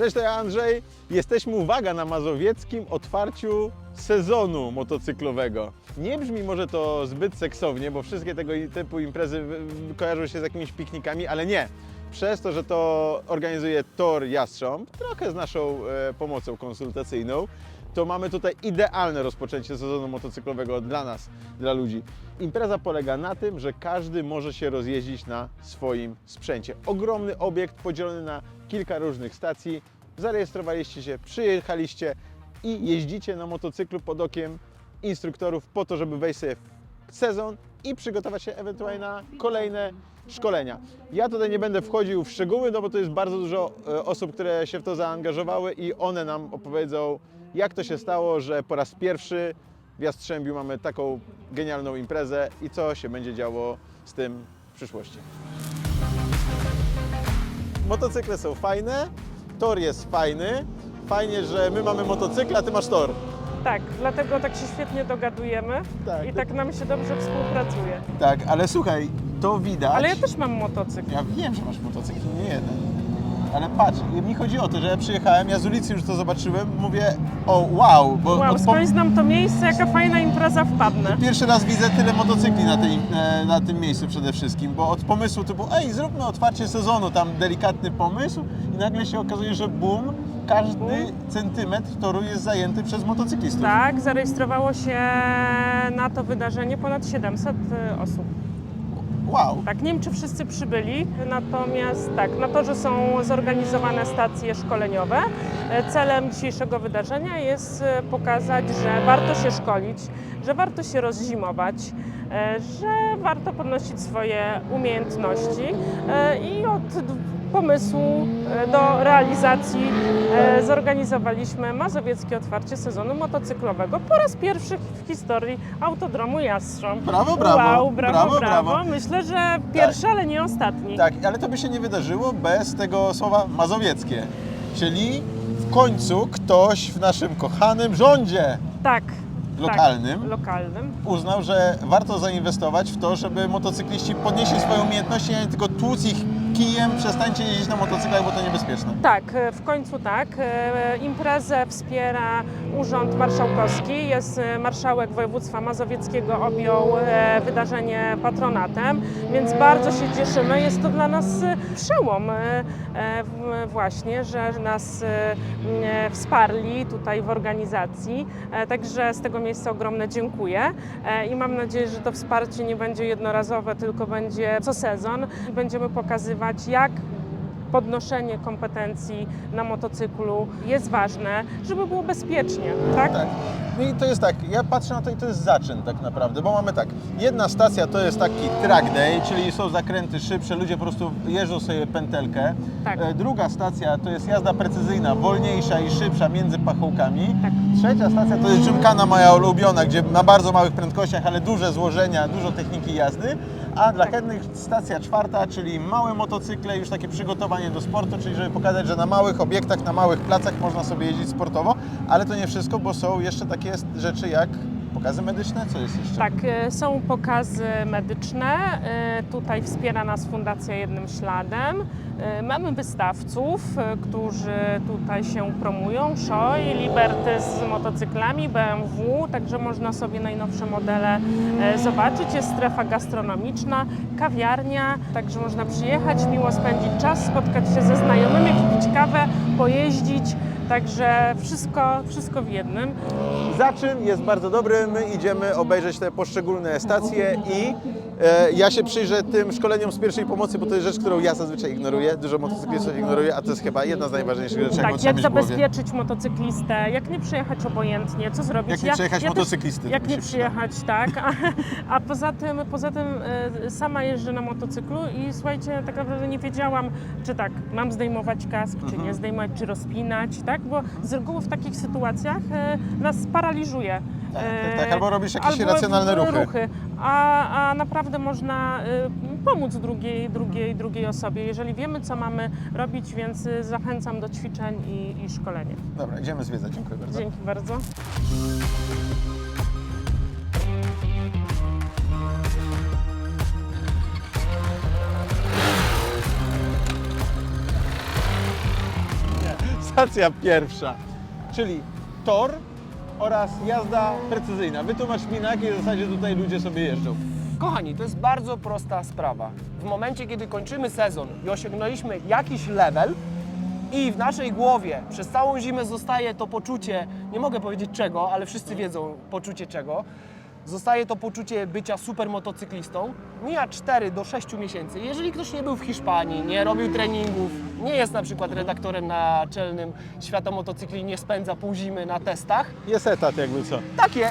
Cześć, to ja Andrzej. Jesteśmy, uwaga, na mazowieckim otwarciu sezonu motocyklowego. Nie brzmi może to zbyt seksownie, bo wszystkie tego typu imprezy kojarzą się z jakimiś piknikami, ale nie. Przez to, że to organizuje Tor Jastrząb, trochę z naszą e, pomocą konsultacyjną, to mamy tutaj idealne rozpoczęcie sezonu motocyklowego dla nas, dla ludzi. Impreza polega na tym, że każdy może się rozjeździć na swoim sprzęcie. Ogromny obiekt podzielony na kilka różnych stacji. Zarejestrowaliście się, przyjechaliście i jeździcie na motocyklu pod okiem instruktorów po to, żeby wejść sobie w sezon i przygotować się ewentualnie na kolejne szkolenia. Ja tutaj nie będę wchodził w szczegóły, no bo to jest bardzo dużo e, osób, które się w to zaangażowały i one nam opowiedzą, jak to się stało, że po raz pierwszy w Jastrzębiu mamy taką genialną imprezę i co się będzie działo z tym w przyszłości. Motocykle są fajne, tor jest fajny. Fajnie, że my mamy motocykl, a ty masz tor. Tak, dlatego tak się świetnie dogadujemy Tak. i tak nam się dobrze współpracuje. Tak, ale słuchaj, to widać. Ale ja też mam motocykl. Ja wiem, że masz motocykl, nie jeden. Ale patrz, mi chodzi o to, że ja przyjechałem, ja z ulicy już to zobaczyłem, mówię, o wow, bo Wow, od skądś znam to miejsce, jaka fajna impreza wpadnę. pierwszy raz widzę tyle motocykli na, tej, e, na tym miejscu przede wszystkim, bo od pomysłu typu, ej, zróbmy otwarcie sezonu, tam delikatny pomysł i nagle się okazuje, że boom, każdy centymetr toru jest zajęty przez motocyklistów. Tak, zarejestrowało się na to wydarzenie ponad 700 osób. Wow. Tak, nie wiem czy wszyscy przybyli, natomiast tak, na torze są zorganizowane stacje szkoleniowe. E, Celem dzisiejszego wydarzenia jest e, pokazać, że warto się szkolić, że warto się rozzimować, e, że warto podnosić swoje umiejętności i od pomysłu e, do realizacji e, zorganizowaliśmy mazowieckie otwarcie sezonu motocyklowego po raz pierwszy w historii Autodromu Jastrząb. Brawo, brawo, Wow, brawo, brawo, brawo. brawo. Myślę, że pierwszy, ale nie ostatni. Tak, ale to by się nie wydarzyło bez tego słowa mazowieckie. Czyli w końcu ktoś w naszym kochanym rządzie Tak. Lokalnym? Tak, lokalnym. uznał, że warto zainwestować w to, żeby motocykliści podnieśli swoje umiejętności, a nie tylko tłuc ich kijem, przestańcie jeździć na motocyklach, bo to niebezpieczne. Tak, e, w końcu tak. E, Imprezę wspiera Urząd Marszałkowski. Jest e, marszałek województwa mazowieckiego objął e, wydarzenie patronatem, więc bardzo się cieszymy. Jest to dla nas e, przełom właśnie, że nas wsparli tutaj w organizacji. Także z tego miejsca ogromne dziękuję i mam nadzieję, że to wsparcie nie będzie jednorazowe, tylko będzie co sezon. Będziemy pokazywać, jak podnoszenie kompetencji na motocyklu jest ważne, żeby było bezpiecznie, tak? Tak. No i to jest tak, ja patrzę na to i to jest zaczyn tak naprawdę, bo mamy tak, jedna stacja to jest taki track day, czyli są zakręty szybsze, ludzie po prostu jeżdżą sobie pętelkę. Tak. E, Druga stacja to jest jazda precyzyjna, wolniejsza i szybsza między pachołkami. Tak. Trzecia stacja to jest Gymkhana moja ulubiona, gdzie na bardzo małych prędkościach, ale duże złożenia, dużo techniki jazdy. A dla Tak. chętnych stacja czwarta, czyli małe motocykle, już takie przygotowanie do sportu, czyli żeby pokazać, że na małych obiektach, na małych placach można sobie jeździć sportowo, ale to nie wszystko, bo są jeszcze takie rzeczy jak pokazy medyczne, co jest jeszcze? Tak, e, są pokazy medyczne. e, Tutaj wspiera nas Fundacja Jednym Śladem. E, Mamy wystawców, którzy tutaj się promują. Szoj, Liberty z motocyklami, BMW, także można sobie najnowsze modele zobaczyć. Jest strefa gastronomiczna, kawiarnia, także można przyjechać, miło spędzić czas, spotkać się ze znajomymi, kupić kawę, pojeździć. Także wszystko, wszystko w jednym. Zaczyn jest bardzo dobry, my idziemy obejrzeć te poszczególne stacje i ja się przyjrzę tym szkoleniom z pierwszej pomocy, bo to jest rzecz, którą ja zazwyczaj ignoruję, dużo motocyklistów ignoruje, a to jest chyba jedna z najważniejszych rzeczy, jaką Tak, trzeba jak mieć w głowie. zabezpieczyć motocyklistę, jak nie przyjechać obojętnie, co zrobić? Jak nie przejechać motocyklisty, to Jak mi nie się przyjechać, tak. A, a poza tym, poza tym e, sama jeżdżę na motocyklu i słuchajcie, tak naprawdę nie wiedziałam, czy tak, mam zdejmować kask, czy Mhm. nie zdejmować, czy rozpinać, tak? Bo z reguły w takich sytuacjach e, nas paraliżuje. Tak, E, tak, tak, albo robisz jakieś albo irracjonalne ruchy. A, a naprawdę można e, pomóc drugiej, drugiej, drugiej osobie, jeżeli wiemy, co mamy robić, więc e, zachęcam do ćwiczeń i, i szkolenia. Dobra, idziemy zwiedzać, dziękuję bardzo. Dzięki bardzo. Rywalizacja pierwsza, czyli tor oraz jazda precyzyjna. Wytłumacz mi, na jakiej zasadzie tutaj ludzie sobie jeżdżą. Kochani, to jest bardzo prosta sprawa. W momencie, kiedy kończymy sezon i osiągnęliśmy jakiś level i w naszej głowie przez całą zimę zostaje to poczucie, nie mogę powiedzieć czego, ale wszyscy wiedzą poczucie czego, zostaje to poczucie bycia super motocyklistą, mija 4 do 6 miesięcy. Jeżeli ktoś nie był w Hiszpanii, nie robił treningów, nie jest na przykład redaktorem naczelnym świata motocykli, nie spędza pół zimy na testach, Jest etat jakby co. takie.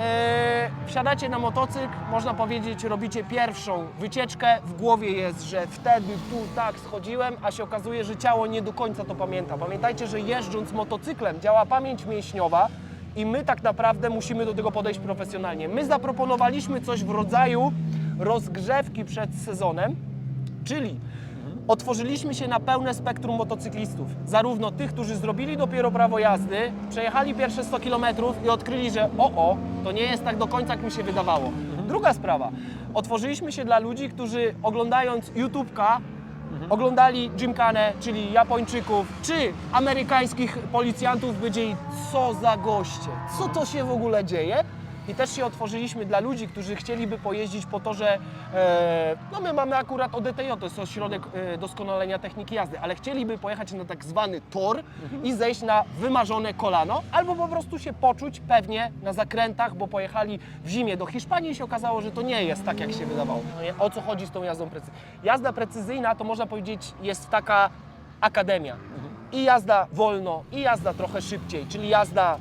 Eee, wsiadacie na motocykl, można powiedzieć, robicie pierwszą wycieczkę. W głowie jest, że wtedy tu tak schodziłem, a się okazuje, że ciało nie do końca to pamięta. Pamiętajcie, że jeżdżąc motocyklem działa pamięć mięśniowa i my tak naprawdę musimy do tego podejść profesjonalnie. My zaproponowaliśmy coś w rodzaju rozgrzewki przed sezonem, czyli Otworzyliśmy się na pełne spektrum motocyklistów. Zarówno tych, którzy zrobili dopiero prawo jazdy, przejechali pierwsze 100 km i odkryli, że o, o, to nie jest tak do końca, jak mi się wydawało. Druga sprawa. Otworzyliśmy się dla ludzi, którzy oglądając YouTube'ka, oglądali Gymkane, czyli Japończyków, czy amerykańskich policjantów, powiedzieli, co za goście, co to się w ogóle dzieje. I też się otworzyliśmy dla ludzi, którzy chcieliby pojeździć po torze, e, no my mamy akurat ODTJ, to jest ośrodek e, doskonalenia techniki jazdy, ale chcieliby pojechać na tak zwany tor i zejść na wymarzone kolano, albo po prostu się poczuć pewnie na zakrętach, bo pojechali w zimie do Hiszpanii i się okazało, że to nie jest tak, jak się wydawało. O co chodzi z tą jazdą precyzyjną? Jazda precyzyjna to można powiedzieć jest taka akademia. I jazda wolno, i jazda trochę szybciej, czyli jazda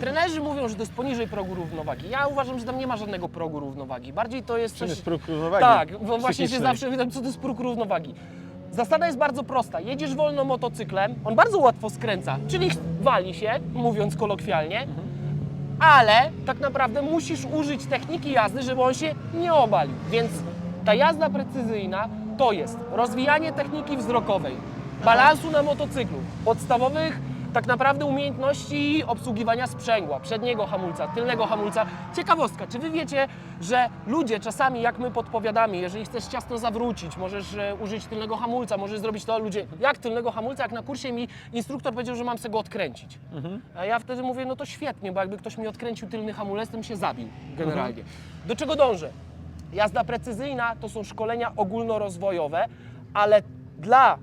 Trenerzy mówią, że to jest poniżej progu równowagi. Ja uważam, że tam nie ma żadnego progu równowagi. Bardziej to jest Czym coś... jest próg równowagi? Tak, bo właśnie się Psychicznej. zawsze pytam, co to jest próg równowagi. Zasada jest bardzo prosta. Jedziesz wolno motocyklem, on bardzo łatwo skręca, czyli wali się, mówiąc kolokwialnie, ale tak naprawdę musisz użyć techniki jazdy, żeby on się nie obalił. Więc ta jazda precyzyjna to jest rozwijanie techniki wzrokowej, balansu na motocyklu, podstawowych tak naprawdę umiejętności obsługiwania sprzęgła, przedniego hamulca, tylnego hamulca. Ciekawostka, czy wy wiecie, że ludzie czasami jak my podpowiadamy, jeżeli chcesz ciasno zawrócić, możesz e, użyć tylnego hamulca, możesz zrobić to, ludzie, jak tylnego hamulca, jak na kursie mi instruktor powiedział, że mam sobie go odkręcić. A ja wtedy mówię, no to świetnie, bo jakby ktoś mi odkręcił tylny hamulec, to bym się zabił generalnie. Do czego dążę? Jazda precyzyjna to są szkolenia ogólnorozwojowe, ale dla,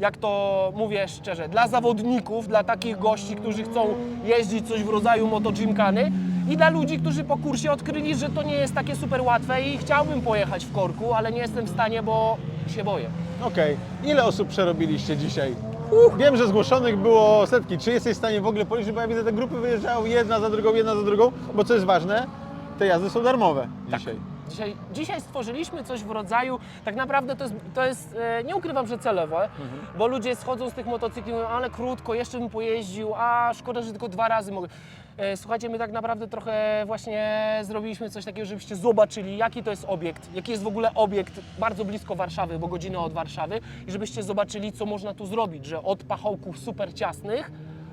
jak to mówię szczerze, dla zawodników, dla takich gości, którzy chcą jeździć coś w rodzaju motogymkany i dla ludzi, którzy po kursie odkryli, że to nie jest takie super łatwe i chciałbym pojechać w korku, ale nie jestem w stanie, bo się boję. Okej. Ile osób przerobiliście dzisiaj? Wiem, że zgłoszonych było setki. Czy jesteś w stanie w ogóle policzyć, bo ja widzę, te grupy wyjeżdżają jedna za drugą, jedna za drugą, bo co jest ważne, te jazdy są darmowe dzisiaj. Dzisiaj, dzisiaj stworzyliśmy coś w rodzaju, tak naprawdę to jest, to jest e, nie ukrywam, że celowe, bo ludzie schodzą z tych motocykli i mówią, ale krótko, jeszcze bym pojeździł, a szkoda, że tylko dwa razy mogę. E, Słuchajcie, my tak naprawdę trochę właśnie zrobiliśmy coś takiego, żebyście zobaczyli, jaki to jest obiekt, jaki jest w ogóle obiekt bardzo blisko Warszawy, bo godzinę od Warszawy i żebyście zobaczyli, co można tu zrobić, że od pachołków super ciasnych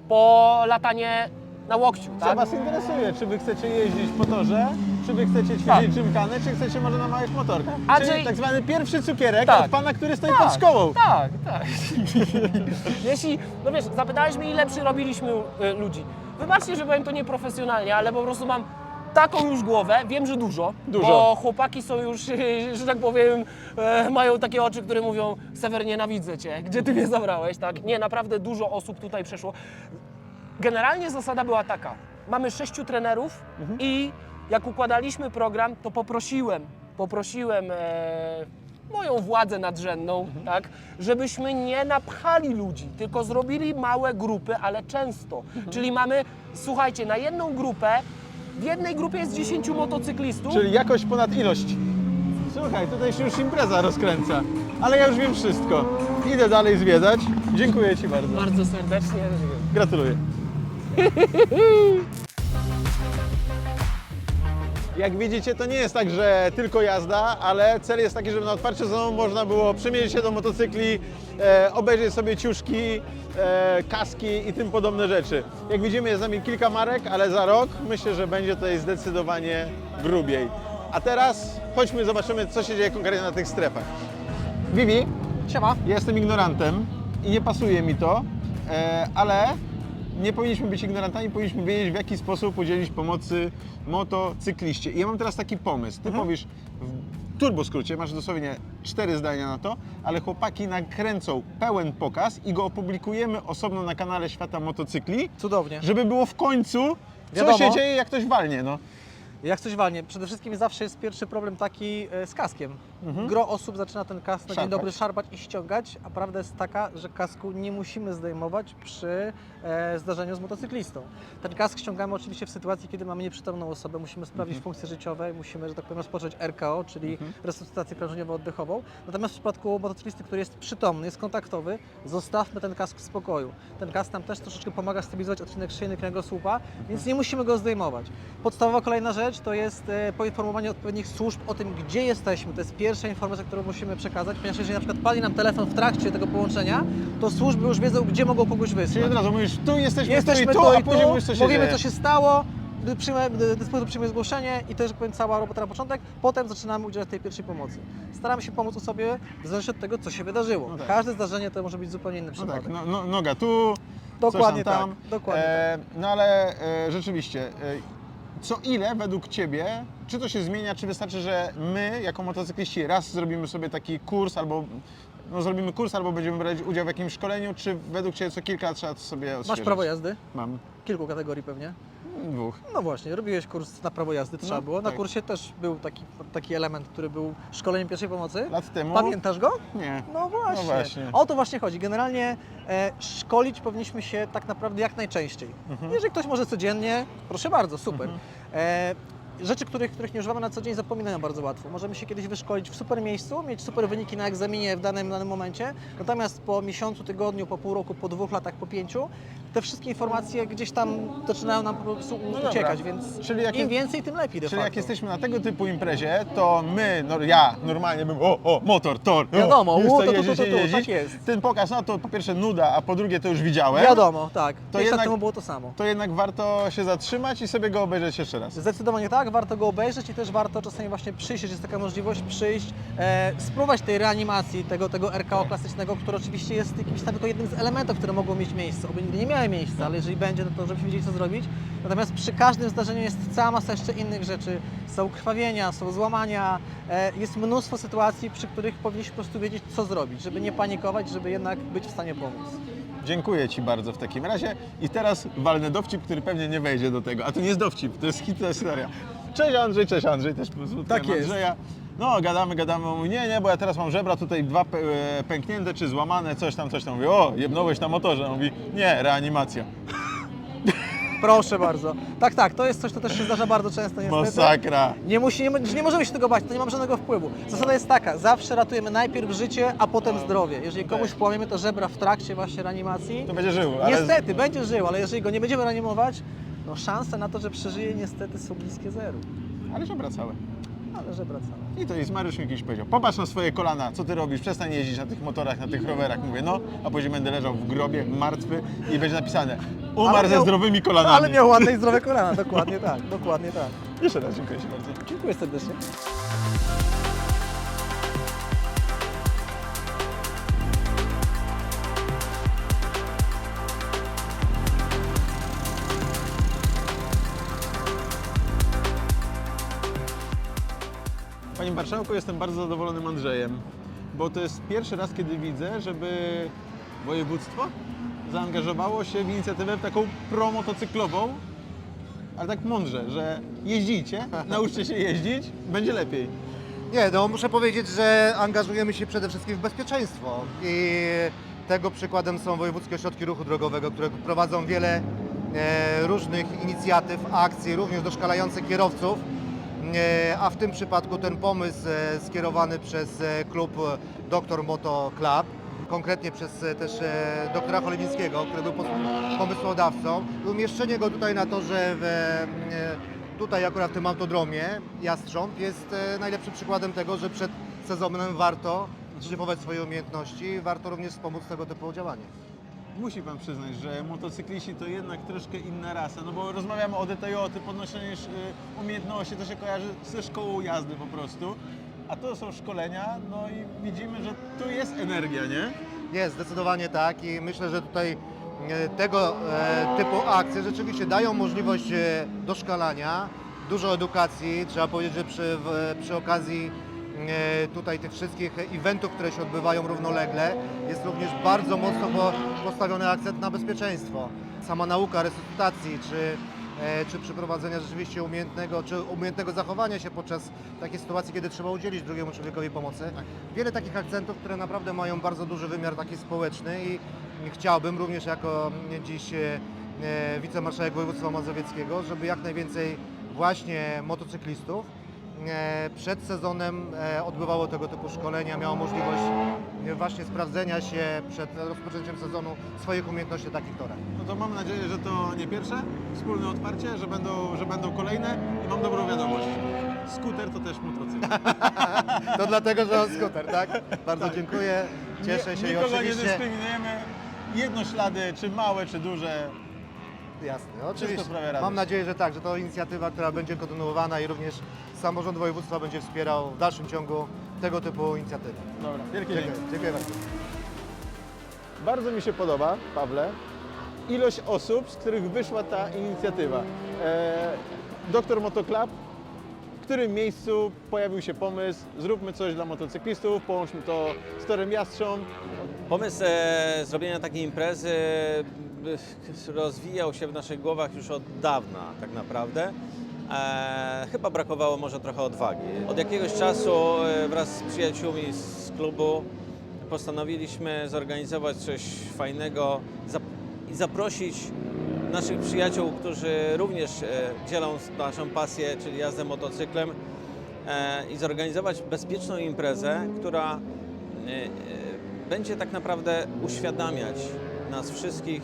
po latanie na łokciu, Co tak? Was interesuje? Czy Wy chcecie jeździć po torze? Czy Wy chcecie ćwiczyć Tak. gymkany? Czy chcecie może na małych motorkach? Andrzej- Czyli tak zwany pierwszy cukierek Tak. od Pana, który stoi Tak, pod szkołą. Tak, tak. Jeśli, no wiesz, zapytałeś mnie, ile przyrobiliśmy y, ludzi. Wybaczcie, że powiem to nieprofesjonalnie, ale po prostu mam taką już głowę, wiem, że dużo, Dużo. bo chłopaki są już, że tak powiem, e, mają takie oczy, które mówią, Sewer, nienawidzę Cię, gdzie Ty mnie zabrałeś, tak? Nie, naprawdę dużo osób tutaj przeszło. Generalnie zasada była taka, mamy sześciu trenerów i jak układaliśmy program, to poprosiłem, poprosiłem e, moją władzę nadrzędną, tak, żebyśmy nie napchali ludzi, tylko zrobili małe grupy, ale często. Czyli mamy, słuchajcie, na jedną grupę, w jednej grupie jest 10 motocyklistów, Czyli jakość ponad ilość. Słuchaj, tutaj się już impreza rozkręca. Ale ja już wiem wszystko. Idę dalej zwiedzać. Dziękuję Ci bardzo. bardzo serdecznie. Gratuluję. Jak widzicie, to nie jest tak, że tylko jazda, ale cel jest taki, żeby na otwarciu sezonu można było przymierzyć się do motocykli, e, obejrzeć sobie ciuszki, e, kaski i tym podobne rzeczy. Jak widzimy, jest z nami kilka marek, ale za rok myślę, że będzie tutaj zdecydowanie grubiej. A teraz chodźmy, zobaczymy, co się dzieje konkretnie na tych strefach. Vivi, Siema. Ja jestem ignorantem i nie pasuje mi to, e, ale nie powinniśmy być ignorantami, powinniśmy wiedzieć, w jaki sposób udzielić pomocy motocykliście. I ja mam teraz taki pomysł. Ty powiesz w turbo skrócie, masz dosłownie cztery zdania na to, ale chłopaki nakręcą pełen pokaz i go opublikujemy osobno na kanale Świata Motocykli, Cudownie. żeby było w końcu, co Wiadomo. się dzieje, jak ktoś walnie. No. Jak coś walnie, przede wszystkim zawsze jest pierwszy problem taki e, z kaskiem. Gro osób zaczyna ten kask na dzień dobry szarpać i ściągać, a prawda jest taka, że kasku nie musimy zdejmować przy e, zdarzeniu z motocyklistą. Ten kask ściągamy oczywiście w sytuacji, kiedy mamy nieprzytomną osobę, musimy sprawdzić funkcje życiowe, musimy, że tak powiem, rozpocząć RKO, czyli resuscytację krążeniowo-oddechową. Natomiast w przypadku motocyklisty, który jest przytomny, jest kontaktowy, zostawmy ten kask w spokoju. Ten kask nam też troszeczkę pomaga stabilizować odcinek szyjny kręgosłupa, więc nie musimy go zdejmować. Podstawowa kolejna rzecz to jest e, poinformowanie odpowiednich służb o tym, gdzie jesteśmy. To jest pierwsza informacja, którą musimy przekazać, ponieważ jeżeli na przykład pali nam telefon w trakcie tego połączenia, to służby już wiedzą, gdzie mogą kogoś wysłać. Czyli od razu mówisz, tu jesteśmy, Jesteśmy tu i tu, a później mówisz, co się mówimy dzieje. co się stało, przyjmę, dyspozytor przyjmie zgłoszenie i to jest, że powiem, cała robota na początek, potem zaczynamy udzielać tej pierwszej pomocy. Staramy się pomóc osobie w zależności od tego, co się wydarzyło. No tak. Każde zdarzenie to może być zupełnie inny No przypadek. tak, no, no, noga tu, Dokładnie coś tam, tak, tam. dokładnie E, no ale e, rzeczywiście, e, co ile według Ciebie, czy to się zmienia, czy wystarczy, że my jako motocykliści raz zrobimy sobie taki kurs albo no, zrobimy kurs albo będziemy brać udział w jakimś szkoleniu, czy według Ciebie co kilka lat trzeba to sobie odświeżyć? Masz prawo jazdy? Mam. Kilku kategorii pewnie. Dwóch. No właśnie, robiłeś kurs na prawo jazdy, trzeba No, było. Na tak. kursie też był taki, taki element, który był szkoleniem pierwszej pomocy. Lat temu? Pamiętasz go? Nie. No właśnie. właśnie. O to właśnie chodzi. Generalnie e, szkolić powinniśmy się tak naprawdę jak najczęściej. Mhm. Jeżeli ktoś może codziennie, proszę bardzo, super. E, rzeczy, których, których nie używamy na co dzień, zapominają bardzo łatwo. Możemy się kiedyś wyszkolić w super miejscu, mieć super wyniki na egzaminie w danym, danym momencie, natomiast po miesiącu, tygodniu, po pół roku, po dwóch latach, po pięciu, te wszystkie informacje gdzieś tam zaczynają nam po prostu No dobra. uciekać, więc Czyli im jest- więcej, tym lepiej Czyli jak jesteśmy na tego typu imprezie, to my, no ja normalnie bym, o, o, motor, tor, o, Wiadomo, już to to, to, jeździć, to, to, to, jeździć. tak jest. Ten pokaz, no to po pierwsze nuda, a po drugie to już widziałem. Wiadomo, tak. To To jednak- temu było to samo. To jednak warto się zatrzymać i sobie go obejrzeć jeszcze raz. Zdecydowanie tak, warto go obejrzeć i też warto czasami właśnie przyjść, jest taka możliwość, przyjść, e, spróbować tej reanimacji, tego, tego RKO klasycznego, który oczywiście jest jakimś tam tylko jednym z elementów, które mogą mieć miejsce. Oby nigdy nie miały miejsca, ale jeżeli będzie, no to żebyśmy wiedzieli, co zrobić. Natomiast przy każdym zdarzeniu jest cała masa jeszcze innych rzeczy. Są krwawienia, są złamania, e, jest mnóstwo sytuacji, przy których powinniśmy po prostu wiedzieć, co zrobić, żeby nie panikować, żeby jednak być w stanie pomóc. Dziękuję Ci bardzo w takim razie. I teraz walnę dowcip, który pewnie nie wejdzie do tego. A to nie jest dowcip, to jest hit, to jest historia. Cześć Andrzej, cześć Andrzej, też posłuchałem Tak jest. Andrzeja. No, gadamy, gadamy, on mówi, nie, nie, bo ja teraz mam żebra tutaj dwa e, pęknięte czy złamane, coś tam, coś tam. Mówię, o, jebnąłeś na motorze. On mówi, nie, reanimacja. Proszę bardzo. Tak, tak, to jest coś, co też się zdarza bardzo często niestety. Masakra. Nie, musi, nie, nie możemy się tego bać, to nie ma żadnego wpływu. Zasada jest taka, zawsze ratujemy najpierw życie, a potem zdrowie. Jeżeli komuś Tak. połamiemy to żebra w trakcie właśnie reanimacji, To będzie żył, ale... niestety będzie żył, ale jeżeli go nie będziemy reanimować, no szanse na to, że przeżyje niestety są bliskie zeru. Ale żebra całe. Ale żebra całe. I to jest Mariusz mi kiedyś powiedział, popatrz na swoje kolana, co ty robisz, przestań jeździć na tych motorach, na tych rowerach. Mówię, no, a później będę leżał w grobie, martwy i będzie napisane, umarł Ale ze miał- zdrowymi kolanami. Ale miał ładne i zdrowe kolana, dokładnie tak, dokładnie tak. Jeszcze raz dziękuję Ci bardzo. Dziękuję serdecznie. Marszałku, jestem bardzo zadowolonym Andrzejem, bo to jest pierwszy raz, kiedy widzę, żeby województwo zaangażowało się w inicjatywę taką promotocyklową, ale tak mądrze, że jeździcie, nauczcie się jeździć, będzie lepiej. Nie, no muszę powiedzieć, że angażujemy się przede wszystkim w bezpieczeństwo i tego przykładem są wojewódzkie ośrodki ruchu drogowego, które prowadzą wiele e, różnych inicjatyw, akcji, również doszkalające kierowców, a w tym przypadku ten pomysł e, skierowany przez e, klub Dr Moto Club, konkretnie przez e, też e, doktora Cholewińskiego, który był pomysłodawcą, i umieszczenie go tutaj na torze w e, Tutaj akurat w tym autodromie Jastrząb jest e, najlepszym przykładem tego, że przed sezonem warto szlifować swoje umiejętności, warto również wspomóc tego typu działanie. Musi Pan przyznać, że motocykliści to jednak troszkę inna rasa, no bo rozmawiamy o DTJ, podnoszenie y, umiejętności, to się kojarzy ze szkołą jazdy po prostu, a to są szkolenia, no i widzimy, że tu jest energia, nie? Jest, zdecydowanie tak i myślę, że tutaj e, tego e, typu akcje rzeczywiście dają możliwość e, doszkalania, dużo edukacji. Trzeba powiedzieć, że przy, przy okazji tutaj tych wszystkich eventów, które się odbywają równolegle, jest również bardzo mocno po, postawiony akcent na bezpieczeństwo. Sama nauka resuscytacji, czy, e, czy przeprowadzenia rzeczywiście umiejętnego, czy umiejętnego zachowania się podczas takiej sytuacji, kiedy trzeba udzielić drugiemu człowiekowi pomocy. Wiele takich akcentów, które naprawdę mają bardzo duży wymiar taki społeczny i chciałbym również jako dziś e, e, wicemarszałek województwa mazowieckiego, żeby jak najwięcej właśnie motocyklistów e, przed sezonem e, odbywało tego typu szkolenia, miało możliwość e, właśnie sprawdzenia się przed rozpoczęciem sezonu swoich umiejętności takich torach. No to mam nadzieję, że to nie pierwsze wspólne otwarcie, że będą, że będą kolejne i mam dobrą wiadomość. Skuter to też motocykl. To dlatego, że on skuter, tak? Bardzo dziękuję, cieszę się i Nikogo nie oczywiście... dyskryminujemy. Jednoślady, czy małe, czy duże. Jasne, oczywiście. sprawia radość. Mam nadzieję, że tak, że to inicjatywa, która będzie kontynuowana i również samorząd województwa będzie wspierał w dalszym ciągu tego typu inicjatywy. Dobra, wielkie Dziękuję, dzięki. dziękuję bardzo. Bardzo mi się podoba, Pawle, ilość osób, z których wyszła ta inicjatywa. E, Doktor Motoclub, w którym miejscu pojawił się pomysł, zróbmy coś dla motocyklistów, połączmy to z Torem Jastrząb. Pomysł e, zrobienia takiej imprezy rozwijał się w naszych głowach już od dawna tak naprawdę. E, chyba brakowało może trochę odwagi. Od jakiegoś czasu e, wraz z przyjaciółmi z klubu postanowiliśmy zorganizować coś fajnego i zaprosić naszych przyjaciół, którzy również e, dzielą naszą pasję, czyli jazdę motocyklem e, i zorganizować bezpieczną imprezę, która będzie tak naprawdę uświadamiać nas wszystkich,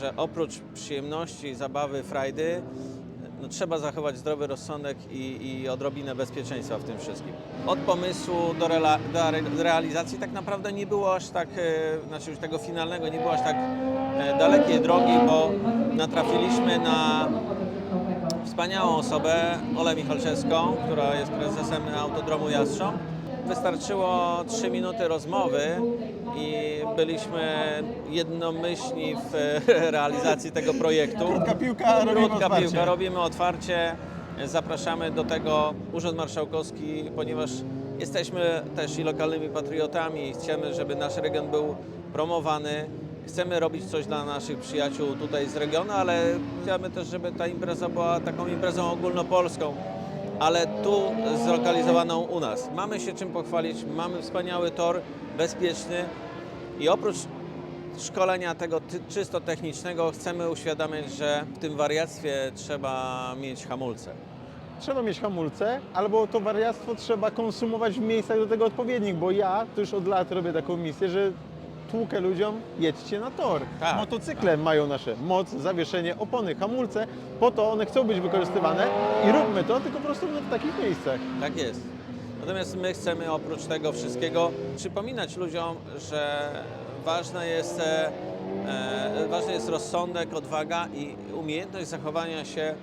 że oprócz przyjemności, zabawy, frajdy, no, trzeba zachować zdrowy rozsądek i, i odrobinę bezpieczeństwa w tym wszystkim. Od pomysłu do, rela, do re- realizacji tak naprawdę nie było aż tak, e, znaczy już tego finalnego nie było aż tak e, dalekiej drogi, bo natrafiliśmy na wspaniałą osobę, Olę Michalczewską, która jest prezesem Autodromu Jastrząb. Wystarczyło 3 minuty rozmowy i byliśmy jednomyślni w e, realizacji tego projektu. Krótka piłka, robimy Krótka otwarcie. piłka, robimy otwarcie. Zapraszamy do tego Urząd Marszałkowski, ponieważ jesteśmy też i lokalnymi patriotami i chcemy, żeby nasz region był promowany. Chcemy robić coś dla naszych przyjaciół tutaj z regionu, ale chcemy też, żeby ta impreza była taką imprezą ogólnopolską, ale tu zlokalizowaną u nas. Mamy się czym pochwalić, mamy wspaniały tor, bezpieczny i oprócz szkolenia tego czysto technicznego chcemy uświadamiać, że w tym wariactwie trzeba mieć hamulce. Trzeba mieć hamulce, albo to wariactwo trzeba konsumować w miejscach do tego odpowiednich, bo ja to już od lat robię taką misję, że tłukę ludziom, jedźcie na tor. Tak, Motocykle mają nasze moc, zawieszenie, opony, hamulce, po to one chcą być wykorzystywane i róbmy to, tylko po prostu w takich miejscach. Tak jest. Natomiast my chcemy oprócz tego wszystkiego przypominać ludziom, że ważne jest, e, e, ważny jest rozsądek, odwaga i umiejętność zachowania się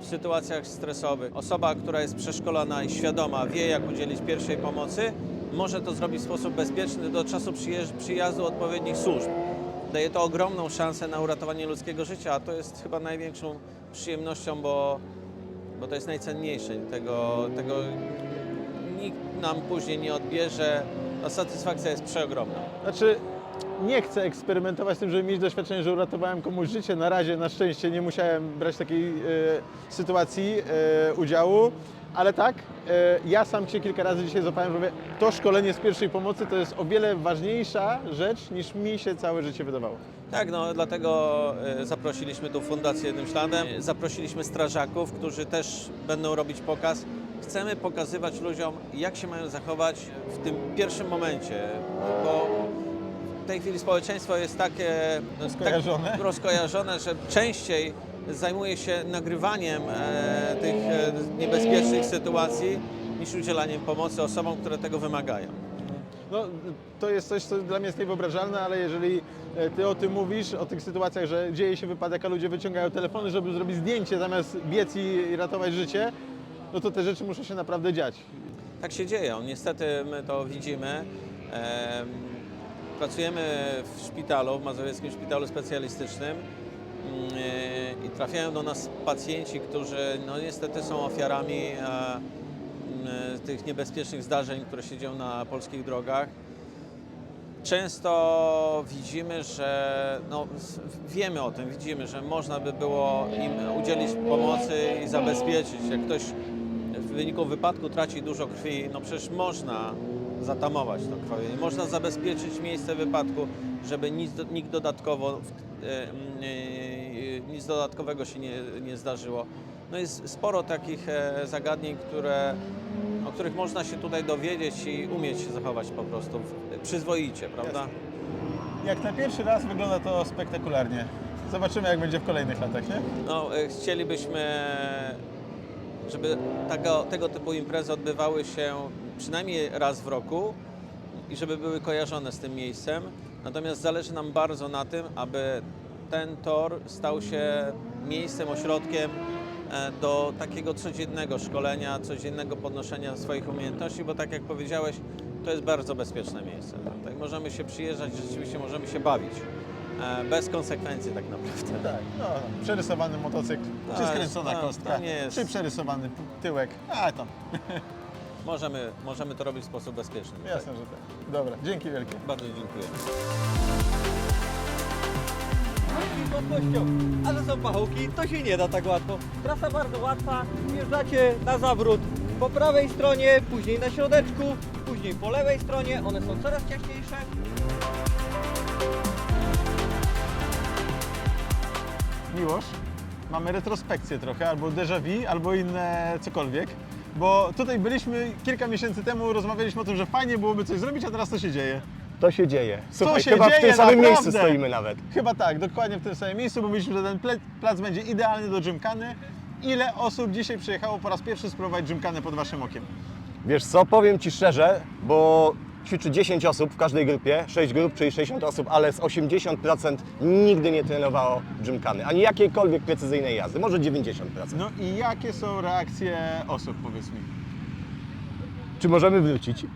w sytuacjach stresowych. Osoba, która jest przeszkolona i świadoma, wie jak udzielić pierwszej pomocy, może to zrobić w sposób bezpieczny do czasu przyjazdu odpowiednich służb. Daje to ogromną szansę na uratowanie ludzkiego życia, a to jest chyba największą przyjemnością, bo, bo to jest najcenniejsze. Tego, tego nam później nie odbierze. No, satysfakcja jest przeogromna. Znaczy, nie chcę eksperymentować z tym, żeby mieć doświadczenie, że uratowałem komuś życie. Na razie, na szczęście, nie musiałem brać takiej e, sytuacji e, udziału. Ale tak, e, ja sam Cię kilka razy dzisiaj złapałem, że mówię, to szkolenie z pierwszej pomocy to jest o wiele ważniejsza rzecz, niż mi się całe życie wydawało. Tak, no dlatego e, zaprosiliśmy tu Fundację Jednym Śladem, zaprosiliśmy strażaków, którzy też będą robić pokaz. Chcemy pokazywać ludziom, jak się mają zachować w tym pierwszym momencie, bo w tej chwili społeczeństwo jest takie no, Rozkojarzone. Tak, rozkojarzone, że częściej zajmuje się nagrywaniem e, tych e, niebezpiecznych sytuacji niż udzielaniem pomocy osobom, które tego wymagają. No, to jest coś, co dla mnie jest niewyobrażalne, ale jeżeli e, Ty o tym mówisz, o tych sytuacjach, że dzieje się wypadek, a ludzie wyciągają telefony, żeby zrobić zdjęcie zamiast biec i ratować życie, no to te rzeczy muszą się naprawdę dziać. tak się dzieje. Niestety my to widzimy. Em, Pracujemy w szpitalu, w Mazowieckim Szpitalu Specjalistycznym mm, i trafiają do nas pacjenci, którzy no niestety są ofiarami e, mm, tych niebezpiecznych zdarzeń, które się dzieją na polskich drogach. Często widzimy, że no, wiemy o tym, widzimy, że można by było im udzielić pomocy i zabezpieczyć. Jak ktoś wyniku wypadku traci dużo krwi, no przecież można zatamować to krwawienie, można zabezpieczyć miejsce wypadku, żeby nic, nikt dodatkowo, e, mm, e, nic dodatkowego się nie, nie zdarzyło. No jest sporo takich e, zagadnień, które, o których można się tutaj dowiedzieć i umieć się zachować po prostu przyzwoicie, prawda? Jak na pierwszy raz wygląda to spektakularnie. Zobaczymy, jak będzie w kolejnych latach, nie? No, e, chcielibyśmy, żeby tego, tego typu imprezy odbywały się przynajmniej raz w roku i żeby były kojarzone z tym miejscem. Natomiast zależy nam bardzo na tym, aby ten tor stał się miejscem, ośrodkiem e, do takiego codziennego szkolenia, codziennego podnoszenia swoich umiejętności, bo tak jak powiedziałeś, to jest bardzo bezpieczne miejsce. Tutaj możemy się przyjeżdżać, rzeczywiście możemy się bawić. E, Bez konsekwencji tak naprawdę. Tak, no, przerysowany motocykl, czy Tak, skręcona tak, kostka, to nie jest- czy przerysowany p- tyłek, a tam, Możemy, możemy to robić w sposób bezpieczny. tutaj. jasne, że tak. Dobra, dzięki wielkie. Bardzo dziękuję. z łatwością. A że są pachołki, to się nie da tak łatwo. Trasa bardzo łatwa, wjeżdżacie na zawrót po prawej stronie, później na środeczku, później po lewej stronie, one są coraz ciaśniejsze. Miłosz, mamy retrospekcję trochę, albo déjà vu, albo inne cokolwiek. Bo tutaj byliśmy kilka miesięcy temu, rozmawialiśmy o tym, że fajnie byłoby coś zrobić, a teraz to się dzieje. To się dzieje. Słuchaj, się chyba w dzieje, tym samym naprawdę. miejscu stoimy nawet. Chyba tak, dokładnie w tym samym miejscu, bo myśleliśmy, że ten plac będzie idealny do gymkany. Ile osób dzisiaj przyjechało po raz pierwszy spróbować gymkany pod Waszym okiem? Wiesz co, powiem Ci szczerze, bo ćwiczy 10 osób w każdej grupie, 6 grup, czyli 60 osób, ale z 80% nigdy nie trenowało gymkany, ani jakiejkolwiek precyzyjnej jazdy, może 90%. No i jakie są reakcje osób, powiedz mi? Czy możemy wrócić?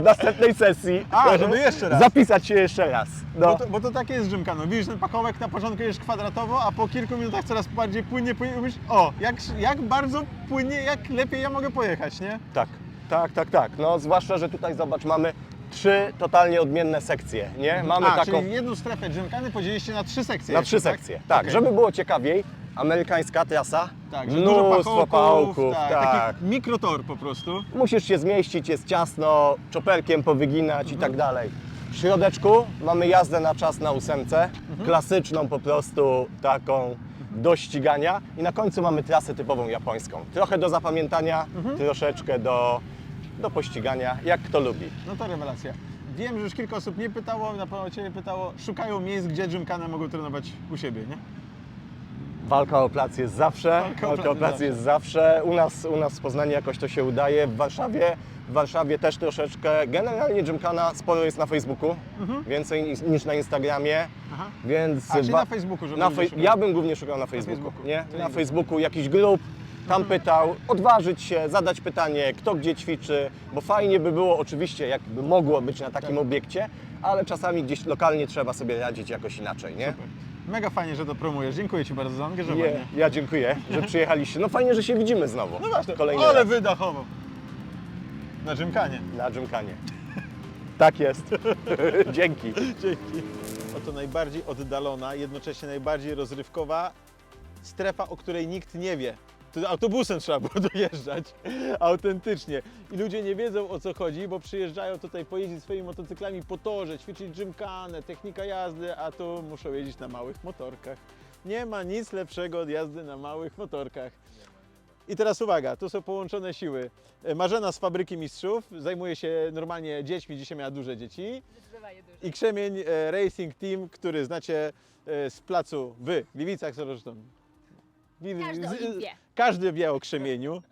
w następnej sesji. A, żeby jeszcze raz. Zapisać się jeszcze raz. No. Bo to, bo to takie jest gymkaną. Widzisz ten pakołek na początku jest kwadratowo, a po kilku minutach coraz bardziej płynnie, płynnie. Mówisz, o, jak, jak bardzo płynnie, jak lepiej ja mogę pojechać, nie? Tak, tak, tak, tak. No zwłaszcza, że tutaj zobacz, mamy trzy totalnie odmienne sekcje, nie? Mamy a, taką czyli jedną strefę gymkany podzieliliście na trzy sekcje. na jeszcze, trzy tak? sekcje. Tak, Okej. żeby było ciekawiej, amerykańska trasa, Tak, że dużo mnóstwo pachołków, pałków, tak, tak. Taki mikrotor po prostu. Musisz się zmieścić, jest ciasno, czoperkiem powyginać i tak dalej. W środeczku mamy jazdę na czas na ósemce, klasyczną po prostu taką do ścigania i na końcu mamy trasę typową japońską. Trochę do zapamiętania, troszeczkę do, do pościgania, jak kto lubi. No to rewelacja. Wiem, że już kilka osób mnie pytało, na pewno Ciebie pytało, szukają miejsc, gdzie gymkanę mogą trenować u siebie, nie? Walka o plac jest zawsze, Walka o walka, plac o plac jest zawsze. U nas, u nas w Poznaniu jakoś to się udaje. W Warszawie, w Warszawie też troszeczkę. Generalnie Gymkana sporo jest na Facebooku, więcej niż- na Instagramie. Mhm. Aha. Więc A, czyli na Facebooku, żeby na szukali. Ja bym głównie szukał na Facebooku. Facebooku. Nie? Na. Facebooku jakiś grup, tam pytał, odważyć się, zadać pytanie, kto gdzie ćwiczy, bo fajnie by było oczywiście, jakby mogło być na takim Tak. obiekcie, ale czasami gdzieś lokalnie trzeba sobie radzić jakoś inaczej, nie? Mega fajnie, że to promujesz. Dziękuję Ci bardzo za zaangażowanie. Nie, ja dziękuję, że przyjechaliście. No fajnie, że się widzimy znowu. No właśnie, Kolejny ale raz wydachowo. Na gymkanie. na Gymkanie. Tak jest. Dzięki. Dzięki. Oto najbardziej oddalona, jednocześnie najbardziej rozrywkowa strefa, o której nikt nie wie. To autobusem trzeba było dojeżdżać, autentycznie. I ludzie nie wiedzą o co chodzi, bo przyjeżdżają tutaj pojeździć swoimi motocyklami po torze, ćwiczyć gymkanę, technika jazdy, a tu muszą jeździć na małych motorkach. Nie ma nic lepszego od jazdy na małych motorkach. I teraz uwaga, tu są połączone siły. E, Marzena z Fabryki Mistrzów zajmuje się normalnie dziećmi, dzisiaj miała duże dzieci. I Krzemień e, Racing Team, który znacie e, z placu w Gliwicach zresztą. Każdy o nim wie. Każdy wie o Krzemieniu.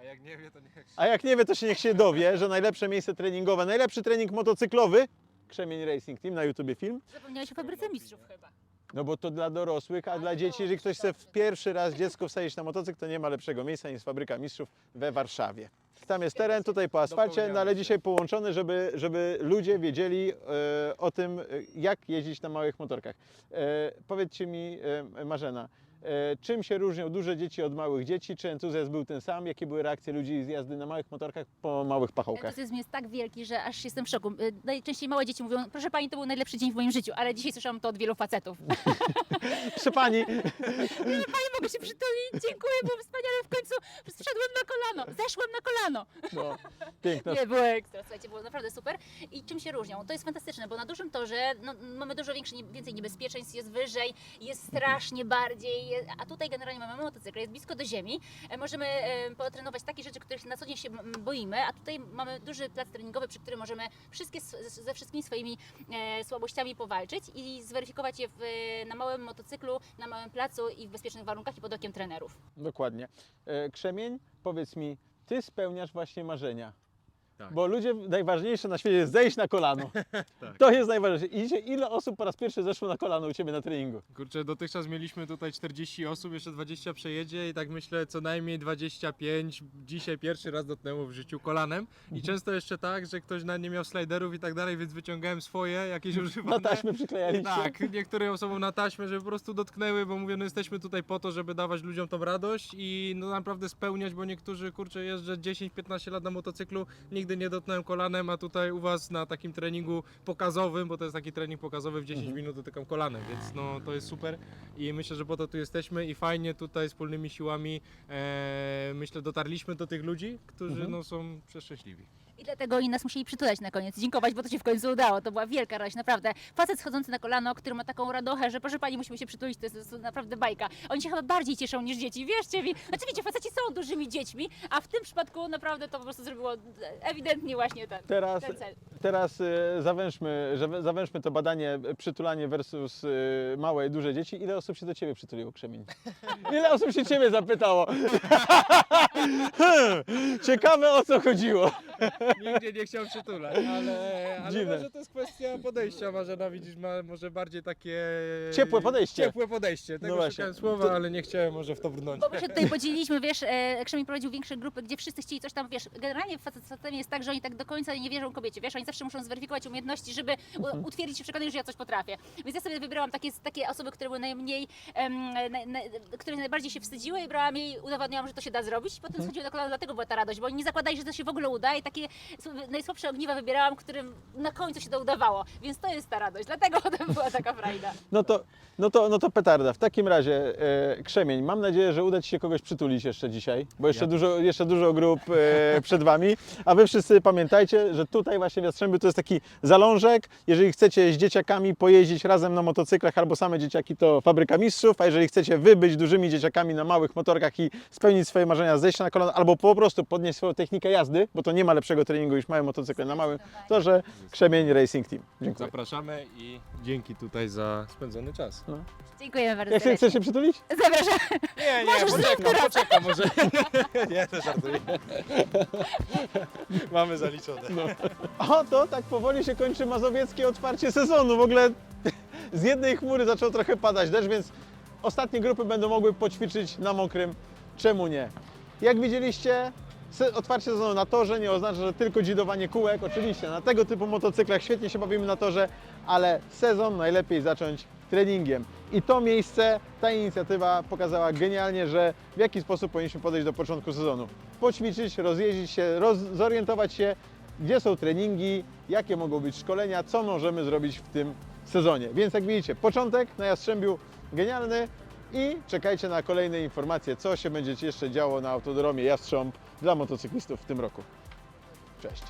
A jak nie wie, to niech się... A jak nie wie, to się niech się dowie, że najlepsze miejsce treningowe, najlepszy trening motocyklowy Krzemień Racing Team, na YouTubie film. Zapomniałeś o fabryce mistrzów chyba. No bo to dla dorosłych, a dla dzieci, jeżeli ktoś chce w pierwszy raz dziecko wsadzić na motocykl, to nie ma lepszego miejsca niż Fabryka Mistrzów we Warszawie. Tam jest teren, tutaj po asfalcie, no ale dzisiaj połączony, żeby, żeby ludzie wiedzieli e, o tym, e, jak jeździć na małych motorkach. E, powiedzcie mi, e, Marzena, czym się różnią duże dzieci od małych dzieci? Czy entuzjazm był ten sam? Jakie były reakcje ludzi z jazdy na małych motorkach po małych pachołkach? Entuzjazm jest tak wielki, że aż jestem w szoku. Y, Najczęściej małe dzieci mówią, proszę pani, to był najlepszy dzień w moim życiu, ale dzisiaj słyszałam to od wielu facetów. Proszę pani, Pani mogę się przytulić, dziękuję, było wspaniale, w końcu wszedłem na kolano, zeszłem na kolano. no, piękna Nie, było ekstra, słuchajcie, było naprawdę super. I czym się różnią? To jest fantastyczne, bo na dużym torze no, mamy dużo większe, więcej niebezpieczeństw, jest wyżej, jest strasznie bardziej, a tutaj generalnie mamy motocykl, jest blisko do ziemi, e, możemy e, potrenować takie rzeczy, których na co dzień się boimy, a tutaj mamy duży plac treningowy, przy którym możemy wszystkie, ze wszystkimi swoimi e, słabościami powalczyć i zweryfikować je w, na małym motocyklu, na małym placu i w bezpiecznych warunkach i pod okiem trenerów. Dokładnie. Krzemień, powiedz mi, ty spełniasz właśnie marzenia. Tak. Bo ludzie, najważniejsze na świecie jest zejść na kolano. To jest najważniejsze. I dzisiaj, ile osób po raz pierwszy zeszło na kolano u Ciebie na treningu? Kurczę, dotychczas mieliśmy tutaj 40 osób, jeszcze 20 przejedzie i tak myślę co najmniej 25 dzisiaj pierwszy raz dotknęło w życiu kolanem i często jeszcze tak, że ktoś na nie miał sliderów i tak dalej, więc wyciągałem swoje jakieś używane. Na taśmę przyklejaliście? Tak, niektórym osobom na taśmę, żeby po prostu dotknęły, bo mówię, no jesteśmy tutaj po to, żeby dawać ludziom tą radość i no naprawdę spełniać, bo niektórzy, kurczę, jeżdżę 10-15 lat na motocyklu, nigdy nie dotknąłem kolanem, a tutaj u Was na takim treningu pokazowym, bo to jest taki trening pokazowy, w 10 minut dotykam kolanem, więc no to jest super. I myślę, że po to tu jesteśmy i fajnie tutaj wspólnymi siłami, e, myślę, dotarliśmy do tych ludzi, którzy no są przeszczęśliwi. I dlatego oni nas musieli przytulać na koniec, dziękować, bo to się w końcu udało. To była wielka radość, naprawdę. Facet schodzący na kolano, który ma taką radochę, że proszę pani, musimy się przytulić, to jest, to jest naprawdę bajka. Oni się chyba bardziej cieszą niż dzieci, wierzcie mi. Znaczy wiecie, faceci są dużymi dziećmi, a w tym przypadku naprawdę to po prostu zrobiło ewidentnie właśnie ten, Teraz, ten cel. teraz e, zawężmy, że- zawężmy to badanie przytulanie versus e, małe i duże dzieci. Ile osób się do Ciebie przytuliło, Krzemień? Ile osób się Ciebie zapytało? Ciekawe o co chodziło. Nigdzie nie chciał przytulać, ale, ale Dziwne. może to jest kwestia podejścia. Marzena widzisz, ma może bardziej takie... Ciepłe podejście. Ciepłe podejście. Tego No właśnie. szukałem słowa, To- ale nie chciałem może w to brnąć. Bo my się tutaj podzieliliśmy, wiesz, e, Krzemień prowadził większe grupy, gdzie wszyscy chcieli coś tam, wiesz, generalnie w facet- facetem jest tak, że oni tak do końca nie wierzą kobiecie, wiesz, oni zawsze muszą zweryfikować umiejętności, żeby u, utwierdzić się w przekonaniu, że ja coś potrafię. Więc ja sobie wybrałam takie, takie osoby, które były najmniej, em, naj, naj, które najbardziej się wstydziły i brałam jej, udowadniałam, że to się da zrobić i potem schodziły na kolana, dlatego była ta radość, bo oni nie zakładali, że to się w ogóle uda i takie najsłabsze ogniwa wybierałam, którym na końcu się to udawało, więc to jest ta radość, dlatego potem była taka frajda. No to, no to, no to petarda. W takim razie, e, Krzemień, mam nadzieję, że uda Ci się kogoś przytulić jeszcze dzisiaj, bo jeszcze, dużo, jeszcze dużo grup e, przed Wami. A Wy wszyscy pamiętajcie, że tutaj właśnie w Jastrzębiu to jest taki zalążek. Jeżeli chcecie z dzieciakami pojeździć razem na motocyklach albo same dzieciaki, to Fabryka Mistrzów, a jeżeli chcecie Wy być dużymi dzieciakami na małych motorkach i spełnić swoje marzenia, zejść na kolana albo po prostu podnieść swoją technikę jazdy, bo to nie ma lepszego treningu niż małe motocykle na małym, to że Krzemień Racing Team. Dziękuję. Zapraszamy i dzięki tutaj za spędzony czas. Dziękujemy bardzo Jak chcesz serdecznie. się przytulić? Zapraszam. Nie, Możesz poczekam, poczekam może. nie, to żartuję. Mamy zaliczone. O, to tak powoli się kończy mazowieckie otwarcie sezonu. W ogóle z jednej chmury zaczął trochę padać deszcz, więc ostatnie grupy będą mogły poćwiczyć na mokrym. Czemu nie? Jak widzieliście, otwarcie sezonu na torze nie oznacza, że tylko dzidowanie kółek. Oczywiście na tego typu motocyklach świetnie się bawimy na torze, ale sezon najlepiej zacząć treningiem. I to miejsce, ta inicjatywa pokazała genialnie, że w jaki sposób powinniśmy podejść do początku sezonu. Poćwiczyć, rozjeździć się, roz, zorientować się, gdzie są treningi, jakie mogą być szkolenia, co możemy zrobić w tym sezonie. Więc jak widzicie, początek na Jastrzębiu genialny i czekajcie na kolejne informacje, co się będzie jeszcze działo na autodromie Jastrząb dla motocyklistów w tym roku. Cześć!